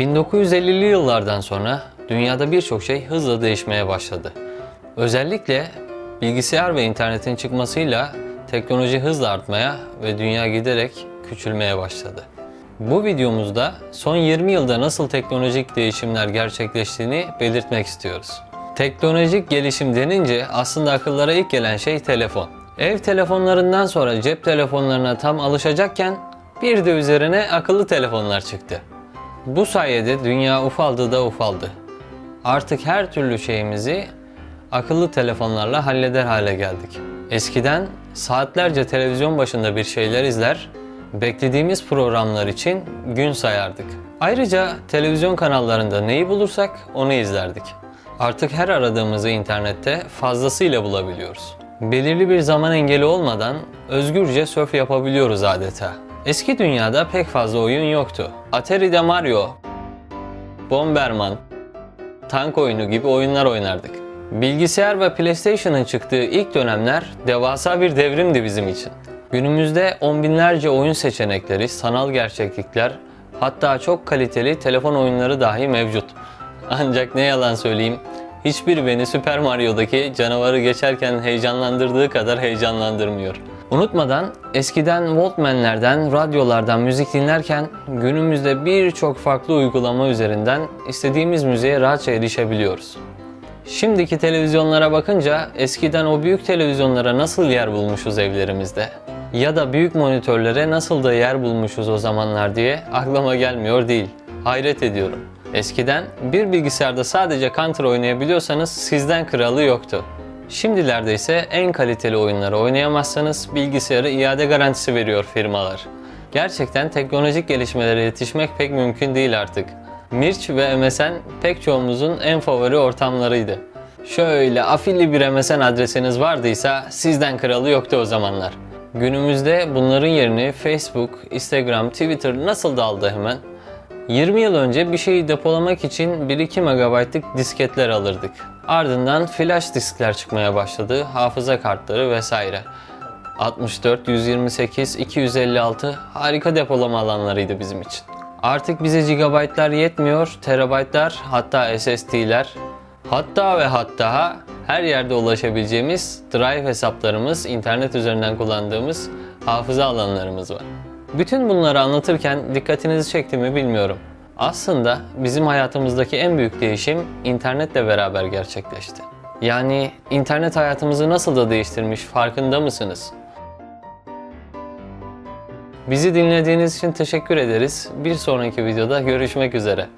1950'li yıllardan sonra dünyada birçok şey hızla değişmeye başladı. Özellikle bilgisayar ve internetin çıkmasıyla teknoloji hızla artmaya ve dünya giderek küçülmeye başladı. Bu videomuzda son 20 yılda nasıl teknolojik değişimler gerçekleştiğini belirtmek istiyoruz. Teknolojik gelişim denince aslında akıllara ilk gelen şey telefon. Ev telefonlarından sonra cep telefonlarına tam alışacakken bir de üzerine akıllı telefonlar çıktı. Bu sayede dünya ufaldı da ufaldı. Artık her türlü şeyimizi akıllı telefonlarla halleder hale geldik. Eskiden saatlerce televizyon başında bir şeyler izler, beklediğimiz programlar için gün sayardık. Ayrıca televizyon kanallarında neyi bulursak onu izlerdik. Artık her aradığımızı internette fazlasıyla bulabiliyoruz. Belirli bir zaman engeli olmadan özgürce surf yapabiliyoruz adeta. Eski dünyada pek fazla oyun yoktu. Atari'de Mario, Bomberman, tank oyunu gibi oyunlar oynardık. Bilgisayar ve PlayStation'ın çıktığı ilk dönemler devasa bir devrimdi bizim için. Günümüzde on binlerce oyun seçenekleri, sanal gerçeklikler, hatta çok kaliteli telefon oyunları dahi mevcut. Ancak ne yalan söyleyeyim, hiçbir beni Super Mario'daki canavarı geçerken heyecanlandırdığı kadar heyecanlandırmıyor. Unutmadan eskiden Walkman'lerden, radyolardan müzik dinlerken günümüzde birçok farklı uygulama üzerinden istediğimiz müziğe rahatça erişebiliyoruz. Şimdiki televizyonlara bakınca eskiden o büyük televizyonlara nasıl yer bulmuşuz evlerimizde ya da büyük monitörlere nasıl da yer bulmuşuz o zamanlar diye aklıma gelmiyor değil. Hayret ediyorum. Eskiden bir bilgisayarda sadece Counter oynayabiliyorsanız sizden kralı yoktu. Şimdilerde ise en kaliteli oyunları oynayamazsanız bilgisayarı iade garantisi veriyor firmalar. Gerçekten teknolojik gelişmelere yetişmek pek mümkün değil artık. Mirç ve MSN pek çoğumuzun en favori ortamlarıydı. Şöyle afilli bir MSN adresiniz vardıysa sizden kralı yoktu o zamanlar. Günümüzde bunların yerini Facebook, Instagram, Twitter nasıl da aldı hemen? 20 yıl önce bir şeyi depolamak için 1-2 MB'lık disketler alırdık. Ardından flash diskler çıkmaya başladı, hafıza kartları vesaire. 64, 128, 256 harika depolama alanlarıydı bizim için. Artık bize gigabaytlar yetmiyor, terabaytlar hatta SSD'ler hatta ve hatta her yerde ulaşabileceğimiz drive hesaplarımız, internet üzerinden kullandığımız hafıza alanlarımız var. Bütün bunları anlatırken dikkatinizi çekti mi bilmiyorum. Aslında bizim hayatımızdaki en büyük değişim internetle beraber gerçekleşti. Yani internet hayatımızı nasıl da değiştirmiş farkında mısınız? Bizi dinlediğiniz için teşekkür ederiz. Bir sonraki videoda görüşmek üzere.